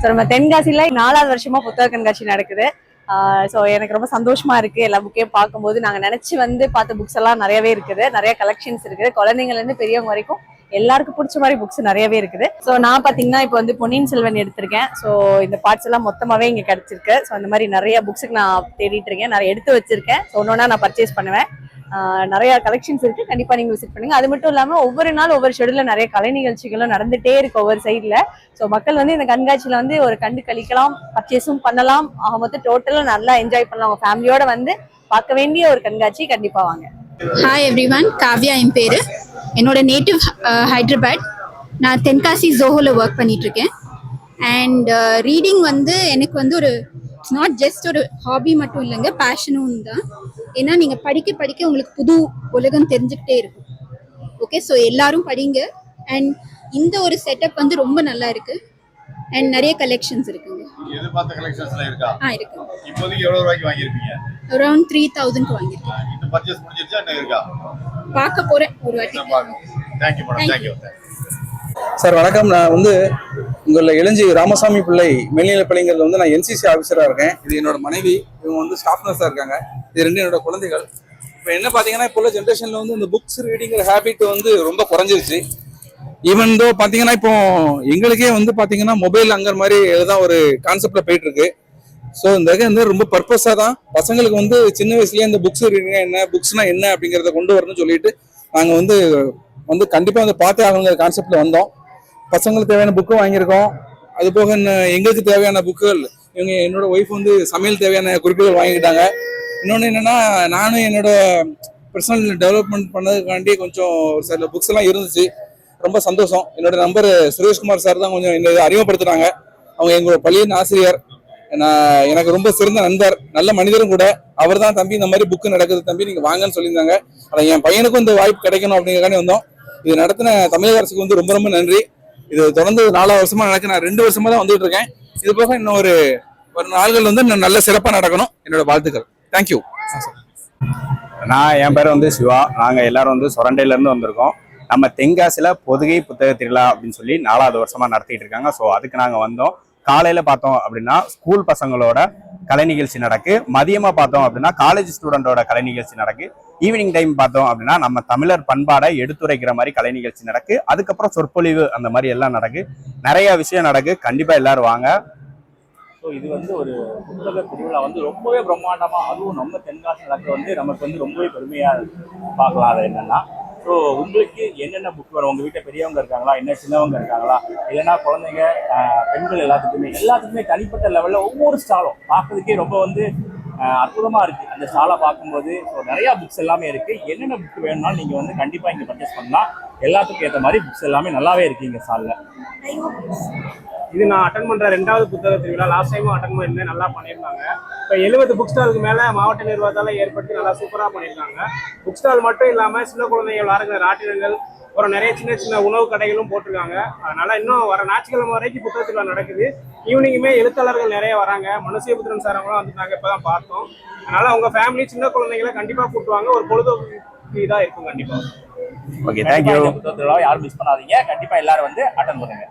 So நம்ம தென்காசியில நாலாவது வருஷமா புத்தக கண்காட்சி நடக்குது. ஸோ எனக்கு ரொம்ப சந்தோஷமா இருக்கு எல்லா புக்கையும் பார்க்கும்போது. நாங்கள் நினைச்சு வந்து பார்த்த புக்ஸ் எல்லாம் நிறையவே இருக்குது. நிறைய கலெக்ஷன்ஸ் இருக்குது. குழந்தைங்கள்லேருந்து பெரியவங்க வரைக்கும் எல்லாருக்கும் பிடிச்ச மாதிரி புக்ஸ் நிறையவே இருக்குது. ஸோ நான் பார்த்தீங்கன்னா இப்போ வந்து பொன்னியின் செல்வன் எடுத்திருக்கேன். ஸோ இந்த பார்ட்ஸ் எல்லாம் மொத்தமாகவே இங்கே கிடச்சிருக்கு. ஸோ அந்த மாதிரி நிறைய புக்ஸுக்கு நான் தேடிட்டு இருக்கேன். நிறைய எடுத்து வச்சிருக்கேன். ஸோ ஒன்று நான் பர்ச்சேஸ் பண்ணுவேன். நிறைய கலெக்ஷன்ஸ் இருக்கு. கண்டிப்பா நீங்க விசிட் பண்ணுங்க. அது மட்டும் இல்லாம ஒவ்வொரு நாள் ஒவ்வொரு ஷெடியூல்ல நிறைய கலை நிகழ்ச்சிகளும் நடந்துட்டே இருக்கு ஒவ்வொரு சைட்ல ஸோ மக்கள் வந்து இந்த கண்காட்சியில வந்து ஒரு கண்டு கழிக்கலாம் பர்ச்சேஸும் பண்ணலாம். ஆக மொத்தம் டோட்டலா நல்லா என்ஜாய் பண்ணலாம். உங்க ஃபேமிலியோட வந்து பார்க்க வேண்டிய ஒரு கண்காட்சி கண்டிப்பா வாங்க. ஹாய் எவ்ரி ஒன் காவ்யா என் பேரு. என்னோட நேட்டிவ் ஹைதராபாத். நான் தென்காசி ஜோஹோல ஒர்க் பண்ணிட்டு இருக்கேன். அண்ட் ரீடிங் வந்து எனக்கு வந்து ஒரு இட்ஸ் நாட் ஜஸ்ட் ஒரு ஹாபி மட்டும் இல்லைங்க பேஷனும் தான். ஏன்னா நீங்கள் படிக்க படிக்க உங்களுக்கு புது உலகம் தெரிஞ்சுக்கிட்டே இருக்கும். ஓகே ஸோ எல்லாரும் படிங்க. அண்ட் இந்த ஒரு செட்டப் வந்து ரொம்ப நல்லா இருக்கு. அண்ட் நிறைய கலெக்ஷன்ஸ் இருக்குங்க. எதிர்பார்த்த கலெக்ஷன்ஸ்லாம் இருக்கா? ஆ இருக்கு. இப்போதைக்கு எவ்வளவு ரூபாய்க்கு வாங்கியிருப்பீங்க? அரௌண்ட் த்ரீ தௌசண்ட் வாங்கியிருக்கேன். இன்னும் பர்ச்சேஸ் முடிஞ்சிருச்சா இன்னும் இருக்கா? பார்க்க போகிறேன் ஒரு வாட்டி. தேங்க்யூ மேடம் தேங்க்யூ சார் வணக்கம். நான் வந்து உங்களில் இளஞ்சி ராமசாமி பிள்ளை மேல்நிலைப் பள்ளிங்கிறது வந்து நான் என்சிசி ஆஃபீஸராக இருக்கேன். இது என்னோட மனைவி இவங்க வந்து ஸ்டாஃப் நர்ஸாக இருக்காங்க. இது ரெண்டு என்னோட குழந்தைகள். இப்போ என்ன பார்த்தீங்கன்னா இப்போ உள்ள ஜென்ரேஷனில் வந்து இந்த புக்ஸ் ரீடிங்கிற ஹேபிட் வந்து ரொம்ப குறைஞ்சிருச்சு. ஈவன் தோ பார்த்தீங்கன்னா இப்போ எங்களுக்கே வந்து பார்த்தீங்கன்னா மொபைல் அங்கிற மாதிரி தான் ஒரு கான்செப்டில் போயிட்டு இருக்கு ஸோ இந்த வந்து ரொம்ப பர்பஸாக தான் பசங்களுக்கு வந்து சின்ன வயசுலேயே இந்த புக்ஸ் ரீடிங் என்ன புக்ஸ்னா என்ன அப்படிங்கிறத கொண்டு வரணும்னு சொல்லிட்டு நாங்கள் வந்து வந்து கண்டிப்பாக வந்து பார்த்தே ஆகணுங்கிற கான்செப்டில் வந்தோம். பசங்களுக்கு தேவையான புக்கு வாங்கியிருக்கோம். அது போக எங்களுக்கு தேவையான புக்குகள் இவங்க என்னோட ஒய்ஃப் வந்து சமையல் தேவையான குறிப்புகள் வாங்கிக்கிட்டாங்க. இன்னொன்று என்னென்னா நானும் என்னோட பர்சனல் டெவலப்மெண்ட் பண்ணதுக்காண்டி கொஞ்சம் ஒரு சில புக்ஸ் எல்லாம் இருந்துச்சு. ரொம்ப சந்தோஷம். என்னோட நம்பர் சுரேஷ்குமார் சார் தான் கொஞ்சம் என்னை அறிமுகப்படுத்துனாங்க. அவங்க எங்களோட பள்ளியின் ஆசிரியர். நான் எனக்கு ரொம்ப சிறந்த நண்பர். நல்ல மனிதரும் கூட. அவர் தான் தம்பி இந்த மாதிரி புக்கு நடக்குது தம்பி நீங்கள் வாங்கன்னு சொல்லியிருந்தாங்க. ஆனால் என் பையனுக்கும் இந்த வாய்ப்பு கிடைக்கணும் அப்படிங்கிறக்காண்டி வந்தோம். இது நடத்தின தமிழக அரசுக்கு வந்து ரொம்ப ரொம்ப நன்றி. இது தொடர்ந்து நாலாவது வருஷமா நடக்க நான் ரெண்டு வருஷமா தான் வந்துட்டு இருக்கேன். இது போக இன்னும் ஒரு ஒரு நாள்கள் வந்து இன்னும் நல்ல சிறப்பாக நடக்கணும். என்னோட வாழ்த்துக்கள். தேங்க்யூ நான் என் பேர் வந்து சிவா. நாங்கள் எல்லாரும் வந்து சுரண்டையில இருந்து வந்திருக்கோம். நம்ம தென்காசியில் பொதுகை புத்தக திருவிழா அப்படின்னு சொல்லி நாலாவது வருஷமா நடத்திட்டு இருக்காங்க. ஸோ அதுக்கு நாங்கள் வந்தோம். காலையில பார்த்தோம் அப்படின்னா ஸ்கூல் பசங்களோட கலை நிகழ்ச்சி நடக்கு. மதியமா பார்த்தோம் அப்படின்னா காலேஜ் ஸ்டூடெண்டோட கலை நிகழ்ச்சி நடக்கு. ஈவினிங் டைம் பார்த்தோம் அப்படின்னா நம்ம தமிழர் பண்பாடை எடுத்துரைக்கிற மாதிரி கலை நிகழ்ச்சி நடக்கு. அதுக்கப்புறம் சொற்பொழிவு அந்த மாதிரி எல்லாம் நடக்கு. நிறைய விஷயம் நடக்கு. கண்டிப்பா எல்லாரும் வாங்க. ஸோ இது வந்து ஒரு புத்தக திருவிழா வந்து ரொம்பவே பிரம்மாண்டமாக அதுவும் நம்ம தென்காசி நடக்க வந்து நமக்கு வந்து ரொம்பவே பெருமையாக பார்க்கலாம். அது என்னன்னா ஸோ உங்களுக்கு என்னென்ன புக் வரும் உங்கள் வீட்டில் பெரியவங்க இருக்காங்களா? என்ன சின்னவங்க இருக்காங்களா? இல்லைன்னா குழந்தைங்க பெண்கள் எல்லாத்துக்குமே எல்லாத்துக்குமே தனிப்பட்ட லெவலில் ஒவ்வொரு ஸ்டாலும் பார்க்கறதுக்கே ரொம்ப வந்து அற்புதமாக இருக்குது அந்த ஸ்டாலை பார்க்கும்போது ஸோ நிறையா புக்ஸ் எல்லாமே இருக்குது என்னென்ன புக் வேணும்னாலும் நீங்கள் வந்து கண்டிப்பாக இங்கே பர்ச்சேஸ் பண்ணலாம். எல்லாத்துக்கும் ஏற்ற மாதிரி புக்ஸ் எல்லாமே நல்லாவே இருக்கு இங்கே ஸ்டாலில் இது நான் அட்டன் பண்ணுற ரெண்டாவது புத்தக திருவிழா. லாஸ்ட் டைமும் அட்டன் பண்ணியிருந்தேன். நல்லா பண்ணியிருந்தாங்க. இப்போ எழுபது புக் ஸ்டாலுக்கு மேலே மாவட்ட நிர்வாகத்தால் ஏற்படுத்தி நல்லா சூப்பராக பண்ணியிருக்காங்க. புக் ஸ்டால் மட்டும் இல்லாமல் சின்ன குழந்தைகள் விளாடுற ராட்டினங்கள் அப்புறம் நிறைய சின்ன சின்ன உணவு கடைகளும் போட்டிருக்காங்க. அதனால இன்னும் வர ஞாயிற்றுக்கிழமை வரைக்கும் புத்தக திருவிழா நடக்குது. ஈவினிங்குமே எழுத்தாளர்கள் நிறைய வராங்க. மனுஷபுத்திரன் சார் அவங்களும் வந்துட்டாங்க இப்பதான் பார்த்தோம். அதனால உங்க ஃபேமிலி சின்ன குழந்தைங்களை கண்டிப்பா கூட்டுவாங்க. ஒரு பொழுதுபோக்கு இதா இருக்கும் கண்டிப்பா. ஓகே தேங்க்யூ இந்த புத்தக திருவிழாவை யாரும் மிஸ் பண்ணாதீங்க. கண்டிப்பா எல்லாரும் வந்து அட்டன் பண்ணுங்க.